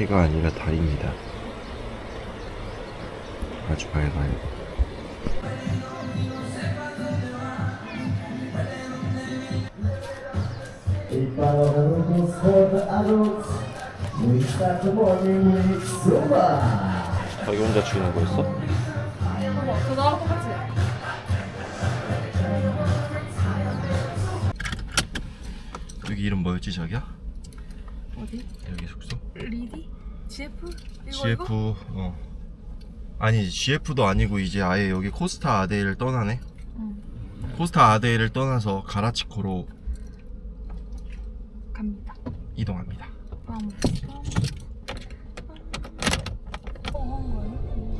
해가 아니라 달입니다. 아주 밝아요. 자기 혼자 추는 거였어? 저 나랑 똑같이. 여기 이름 뭐였지 자기야? 어디? 여기 숙소? GF? 이거 GF 이거? 어 아니 GF도 아니고 이제 아예 여기 코스타 아데이를 떠나네 응. 코스타 아데이를 떠나서 가라치코로 갑니다. 이동합니다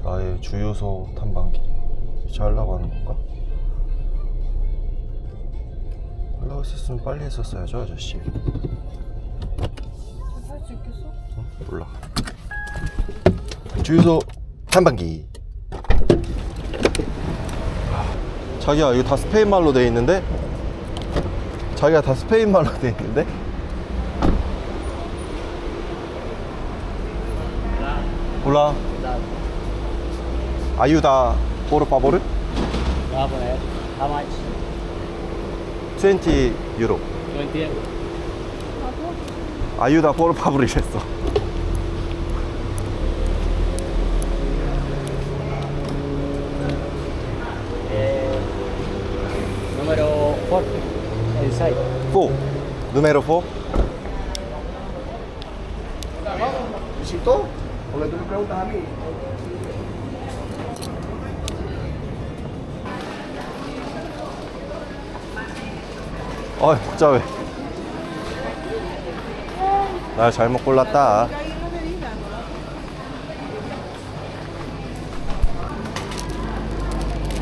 나의 주유소 탐방기 이제 하려고 하는 건가? 하려고 했었으면 빨리 했었어야죠 아저씨 할수 있겠어? 어? 몰라 주유소 탐방기. 아, 자기야 이거 다 스페인 말로 돼 있는데? 자기가 다 스페인 말로 돼 있는데? 몰라. 아유다 포르 파보르? Berapa ya? How much? 20 유로. 20 나도? 아유다 포르 파보르 이랬어 Eh, número 4 inside 4 누메로 4 Visitó? Porque tú me preguntas a mí. 어이 복잡해 나 잘못 골랐다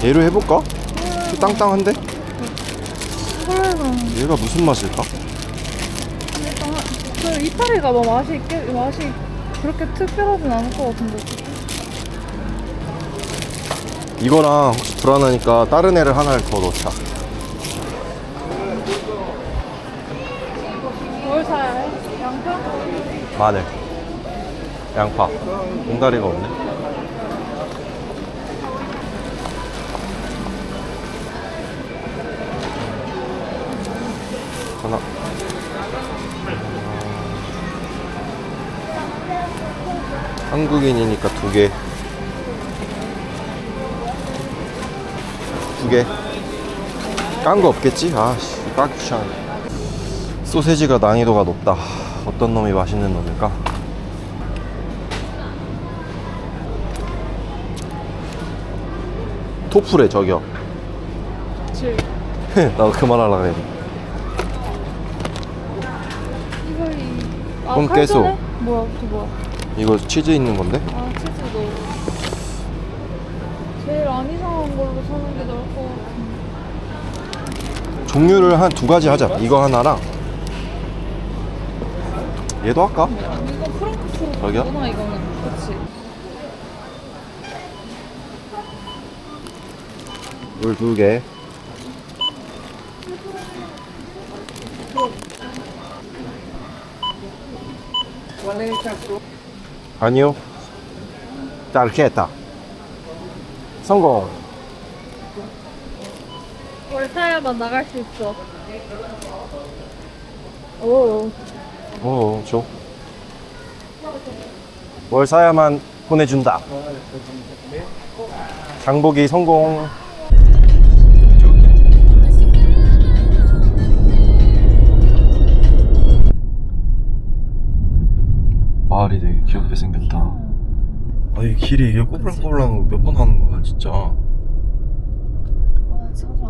얘로 해볼까? 좀 땅땅한데? 얘가 무슨 맛일까? 그 이파리가 뭐 맛이 있게 맛이 그렇게 특별하진 않을 것 같은데. 이거랑 혹시 불안하니까 다른 애를 하나를 더 넣자 뭘 사야 해? 양파? 마늘 양파 봉다리가 없네 한국인이니까 두 개. 두 개. 깐 거 없겠지? 아씨, 까 귀찮아. 소세지가 난이도가 높다. 어떤 놈이 맛있는 놈일까? 토프래 저기요. 7. 나도 그만 하려고 했는데. 이거 이. 아, 그럼. 전에? 뭐야? 저 뭐야? 이거 치즈 있는 건데? 아 치즈도. 제일 안 이상한 걸로 사는 게 나을 것 같은데. 종류를 한 두 가지 하자. 이거 하나랑 얘도 할까? 이거 프랑크푸르트 저기요? 구나 이거는. 그치. 물 두 개. 아니요. tarjeta. 성공. 뭘 사야만 나갈 수 있어. 오. 어, 줘. 뭘 사야만 보내준다. 장보기 성공. 마을이 되게 귀엽게 생겼다. 아, 이 길이 이게 꼬불랑꼬불랑 몇번 하는 거야, 진짜. 아, 사진.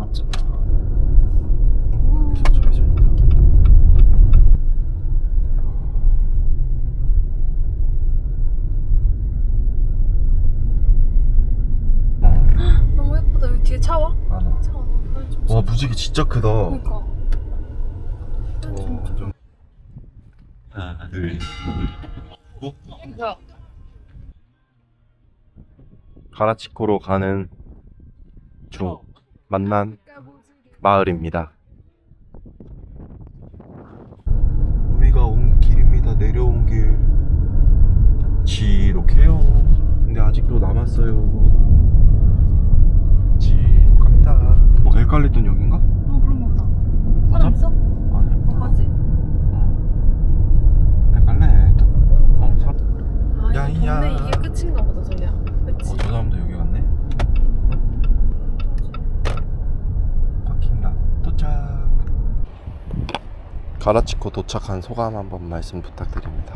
너무 예쁘다. 여기 뒤에 차 와? 하나. 차 와. 빨리 좀. 와, 무지개 진짜 크다. 그러니까. 어, 좀. 하나, 둘, 오? 뭐야? 가라치코로 가는 중 만난 마을입니다. 우리가 온 길입니다. 내려온 길. 지독해요. 근데 아직도 남았어요. 지독합니다. 어, 엘칼리톤 여긴가? 어 그런 거 같다. 사람 있어? 아니야. 맞지? 엘칼리톤. 어, 사... 아, 야, 이거 야. 동네 이게 끝인가 보다, 저기야. 그치? 어, 저 사람도 여기 갔네. 파킹라 도착. 가라치코 도착한 소감 한번 말씀 부탁드립니다.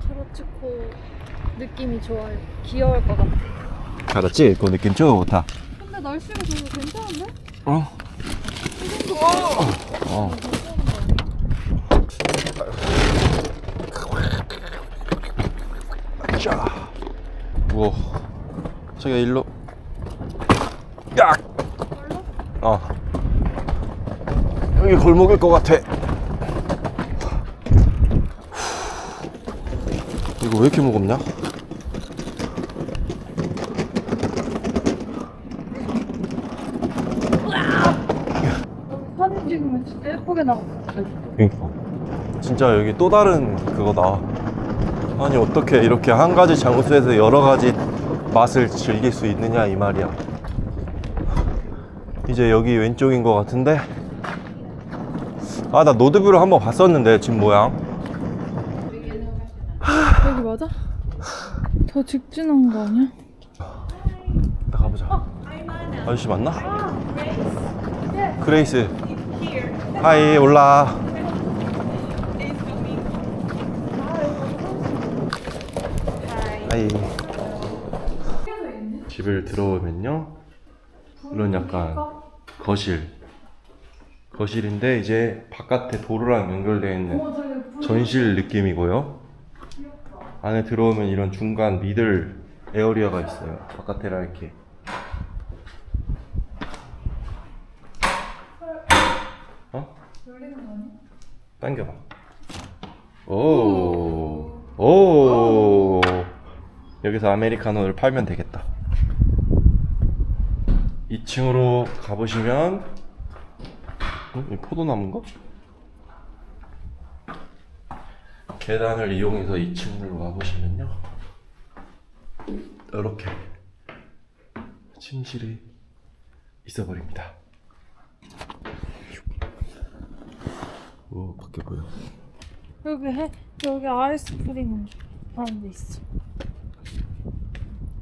카라치코 느낌이 좋아요. 귀여울 것 같아. 가라치코 느낌 좋다. 근데 날씨가 되게 괜찮은데? 어? 어. 자. 우와. 저기가 일로. 야! 어. 여기 골목일 것 같아. 이거 왜 이렇게 무겁냐? 사진 찍으면 진짜 예쁘게 나오겠다. 그러니까. 진짜 여기 또 다른 그거다. 아니 어떻게 이렇게 한 가지 장소에서 여러 가지 맛을 즐길 수 있느냐 이 말이야. 이제 여기 왼쪽인 것 같은데. 아 나 노드뷰를 한번 봤었는데 집 모양. 맞아? 더 직진한 거 아니야? 나 가보자. 아저씨 맞나? 그레이스. 하이 올라. 하이. 집을 들어오면요. 이런 약간 거실. 거실인데 이제 바깥에 도로랑 연결되어 있는 전실 느낌이고요. 안에 들어오면 이런 중간 미들 에어리어가 있어요. 바깥에랑 이렇게. 어? 당겨봐. 오. 오. 여기서 아메리카노를 팔면 되겠다. 2층으로 가보시면, 어? 이 포도나무인가? 계단을 이용해서 2층으로 가보시면요. 이렇게 침실이 있어버립니다. 오, 밖에 보여. 여기 해 여기 아이스크림 하는 데 있어.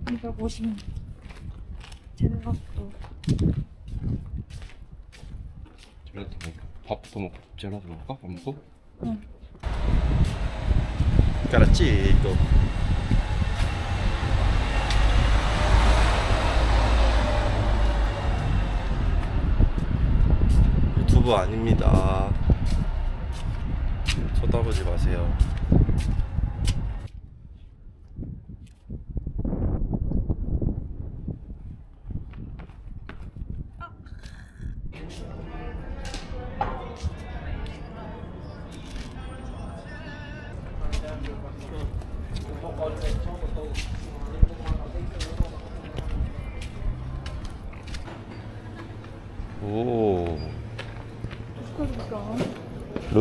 250원. 제가 또 젤라또 먹을까? 밥부터 먹고 젤라또 먹을까? 밥 먹고? 응. 깔았지 이거. 유튜브 아닙니다. 쳐다보지 마세요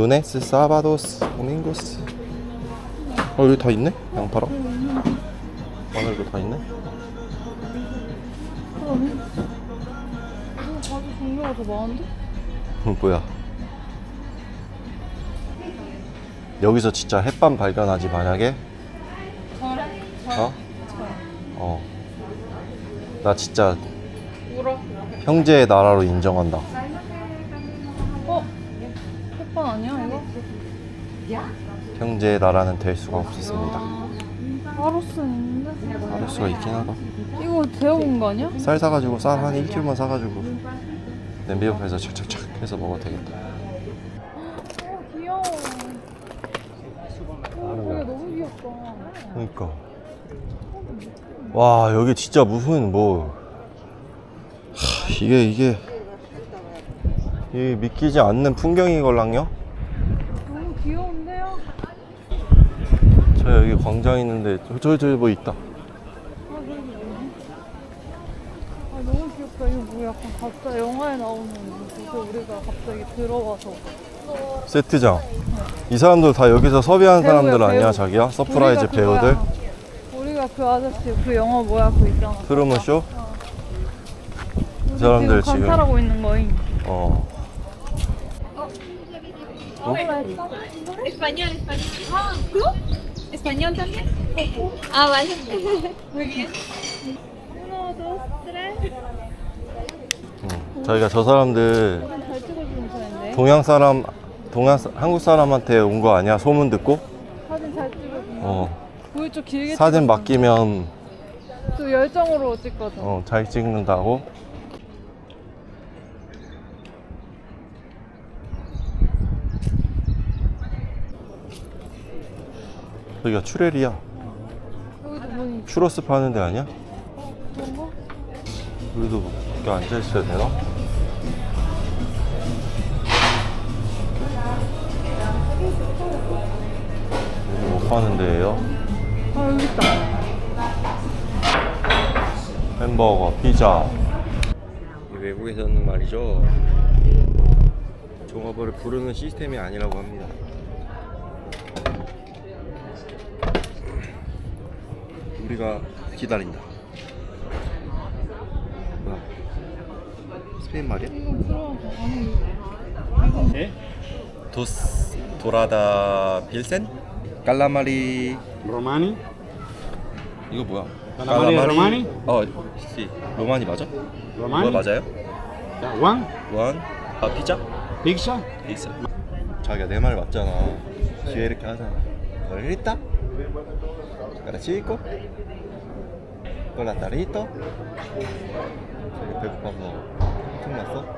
루네스 사바도스 도밍고스 어 여기 다 있네 양파랑 마늘도 다 있네. 이거 가게 종류가 더 많은데? 어, 뭐야 여기서 진짜 햇밤 발견하지 만약에 잘해? 어? 어. 나 진짜 울어. 형제의 나라로 인정한다. 형제의 나라는 될 수가 없었습니다. 아로스는 있는데? 알 수가 있긴 하다. 이거 데워본 거 아니야? 쌀 사가지고 쌀 한 1kg만 사가지고 냄비 옆에서 착착착 해서 먹어도 되겠다. 어 귀여워. 어 되게 너무 귀엽다. 그러니까. 와 여기 진짜 무슨 뭐 하, 이게 이게 이 믿기지 않는 풍경이걸랑요? 너무 귀여운데요? 저 여기 광장 있는데 저기 저기 뭐 있다. 아 저기 뭐지? 아 너무 귀엽다. 이거 뭐 약간 가짜 영화에 나오는 곳에 우리가 갑자기 들어와서 세트장. 이 사람들 다 여기서 섭외한 배우야, 사람들 아니야 배우. 자기야? 서프라이즈 우리가 그거야. 배우들? 맞아 그 아저씨 그 영화 뭐야 그거 있잖아. 트루먼 쇼? 우리 사람들 지금 지금- 관찰하고 있는 거임. 어. Español, español. Ah, ¿tú? ¿Español también? Ah, vale. Muy bien. 응. 자기가 저 사람들 잘. 동양 사람, 동양 사- 한국 사람한테 온 거 아니야? 소문 듣고? 사진 잘 찍어주는. 어. 우리 좀 길게. 사진. 맡기면 또 열정으로 찍거든. 어, 잘 찍는다고. 여기가 추레리야. 여기도 문이 추러스 파는 데 아니야? 거? 여기도 이렇게 앉아 있어야 되나? 여기 못 파는 데예요. 아 여기 있다. 햄버거, 피자. 외국에서는 말이죠. 종업원을 부르는 시스템이 아니라고 합니다. 우리가 기다린다. 뭐야? 스페인 말이야? 아니 도스 도라다 빌센? 깔라마리 Romani? 이거 뭐야? 깔라마리 로마니? 어, 씨. 로마니 맞아? Romani? 이거 맞아요? One 원, 아 피자? pizza. 있어. 자기가 내말 맞잖아. 뒤에 이렇게 하잖아. Chico, con la tarito. 자기 배고파서 틈났어?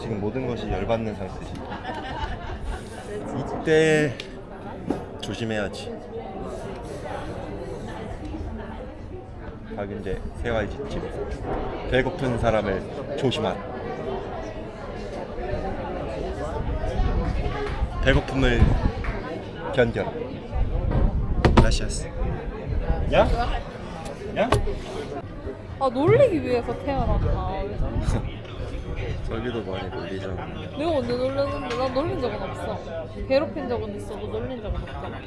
지금 모든 것이 열받는 상태지. 이때 조심해야지. 박윤재 생활지침. 배고픈 사람을 조심하라. 배고픔을 견뎌라. Gracias. Yeah? Yeah? 아 놀리기 위해서 태어났다. 저기도 많이 놀리잖아. 내가 언제 놀렸는데 난 놀린 적은 없어. 괴롭힌 적은 있어도 놀린 적은 없잖아.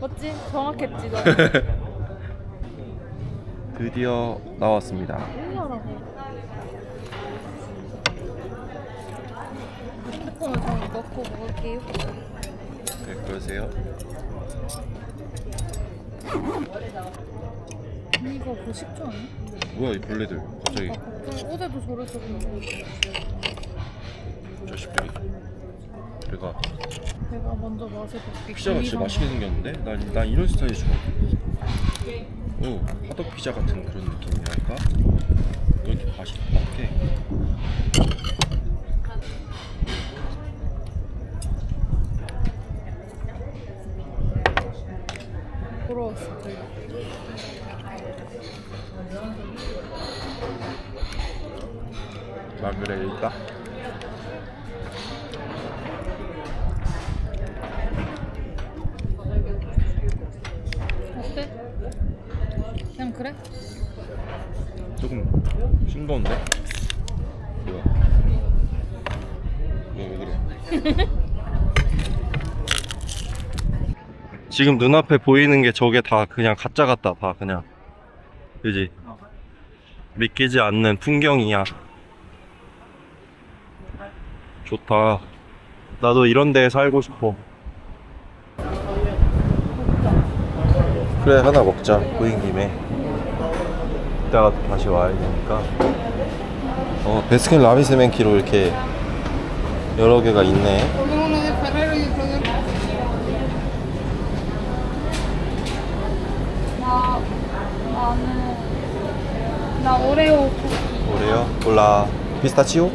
맞지? 정확했지 너. 드디어 나왔습니다. 핸드폰을 좀 넣고 먹을게요. 네, 그러세요? 이거 그 식초 아니야? 뭐야 이 벌레들 갑자기 아, 갑자기 어제도 저랬어 자식들이. 내가 내가 먼저 맛을 볼게. 피자가 진짜 맛있게 생겼는데? 난, 난 이런 스타일이 좋아. 어, 화덕 피자 같은 그런 느낌이랄까? 이렇게 맛있게. 마그레이타. 어때? 그냥 그래? 조금 싱거운데? 뭐야? 뭐왜 그래? 지금 눈앞에 보이는 게 저게 다 그냥 가짜 같다 봐 그냥 그지? 믿기지 않는 풍경이야. 좋다. 나도 이런 데에 살고 싶어. 그래 하나 먹자. 보인 김에. 이따가 또 다시 와야 되니까. 어 베스킨 라빈스 맨키로 이렇게 여러 개가 있네 나 나는 나 오레오 쿠키. 오레오 콜라 피스타치오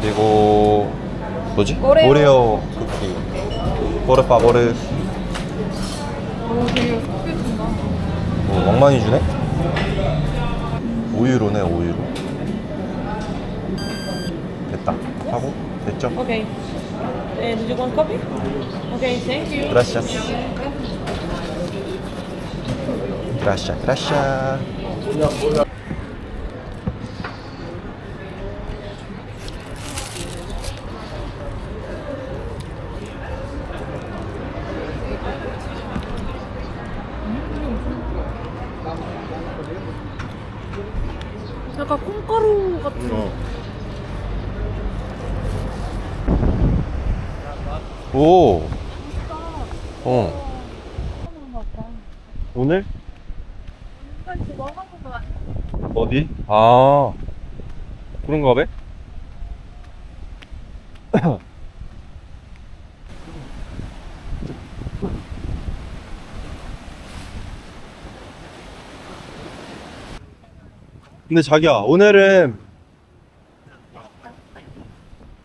그리고 뭐지? 오레오. 쿠키 포르 파보르 오 되게 크게 준다. 어, 멍 많이 주네? 5유로네 5유로 됐다 하고 됐죠? Okay. Uh, did you want coffee? Okay, thank you. Gracias, gracias. 약간 콩가루 같은. 어. 오. 어. 오늘? 어디? 아. 그런가 봐? 근데 자기야, 오늘은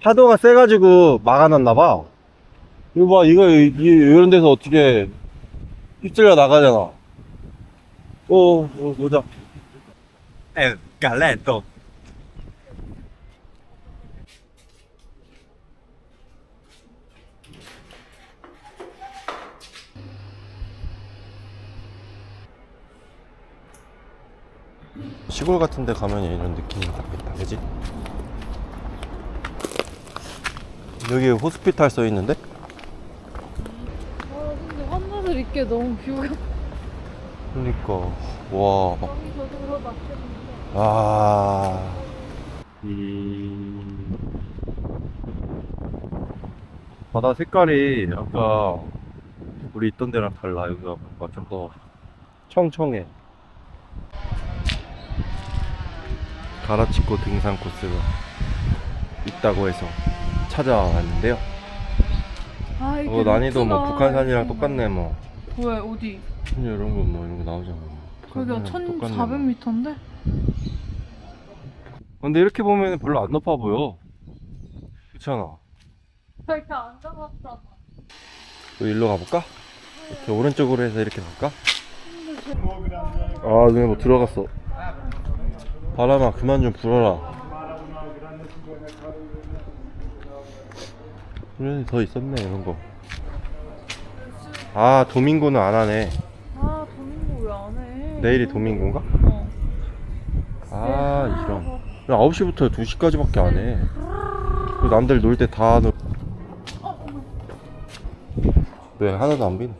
파도가 세가지고 막아놨나봐. 이거 봐, 이거, 이, 이런 데서 어떻게 휩쓸려 나가잖아. 어, 어, 보자. 에, 갈레토. 시골 같은 데 가면 이런 느낌이 나겠다, 그지? 여기 호스피탈 써 있는데? 아 근데 하늘을 입게 너무 뷰가 그러니까 와. 아, 이 바다 색깔이 아까 우리 있던 데랑 달라. 여기가 뭔가 좀더 청청해. 가라치코 등산 코스가 있다고 해서 찾아왔는데요. 아 이게 어, 난이도 뭐 루트가 북한산이랑 이렇게 똑같네 뭐. 왜 어디? 이런 거 뭐 이런 거 나오잖아. 뭐. 1,400m인데? 근데 이렇게 보면 별로 안 높아 보여. 그렇잖아. 이렇게 안 잡았잖아. 또 일로 가볼까? 이렇게 오른쪽으로 해서 이렇게 갈까? 아 눈에 뭐 들어갔어 바람아 그만 좀 불어라 그래 더 있었네 이런 거 아 도민고는 안 하네 아 도민고 왜안 해? 내일이 도민고인가? 어. 아 이런 9시부터 2시까지밖에 안 해 남들 놀 때 다 놀... 왜 하나도 안 비네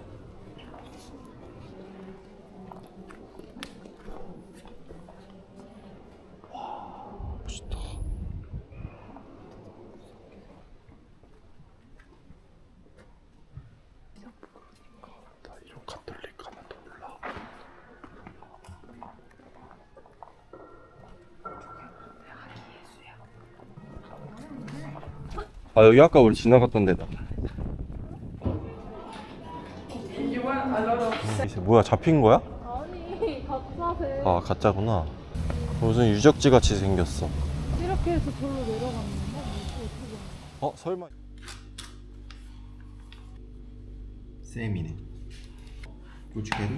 아 여기 아까 우리 지나갔던 데다 이게 뭐야 잡힌 거야? 아니 가짜세. 아 가짜구나 무슨 유적지 같이 생겼어 이렇게 해서 절로 내려가는 건가? 어 설마 쌤이네 고춧가루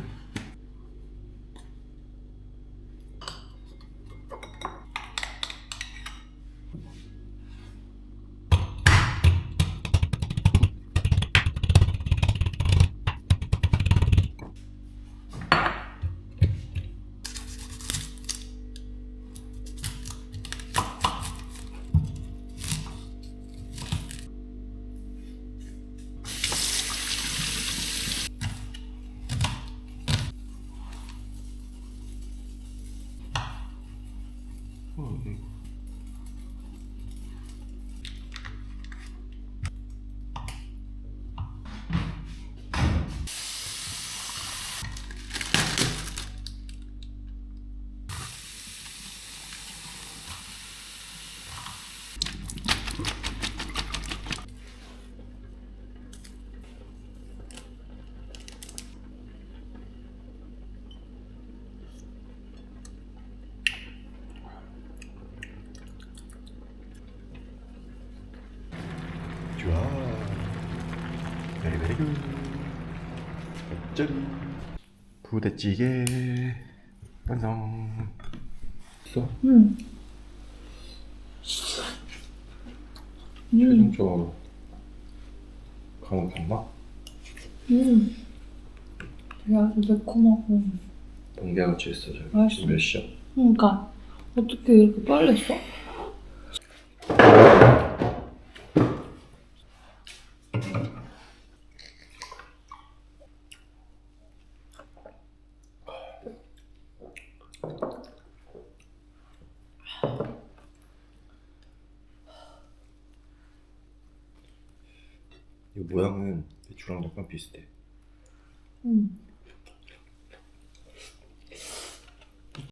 부대찌개 완성 있어? 응. 최종적으로 간은 봤나? 음. 되게 아주 매콤하고. 번개같이 있어 저기 맛있어. 지금 몇 시야? 그러니까 어떻게 이렇게 빨리 써? 이 모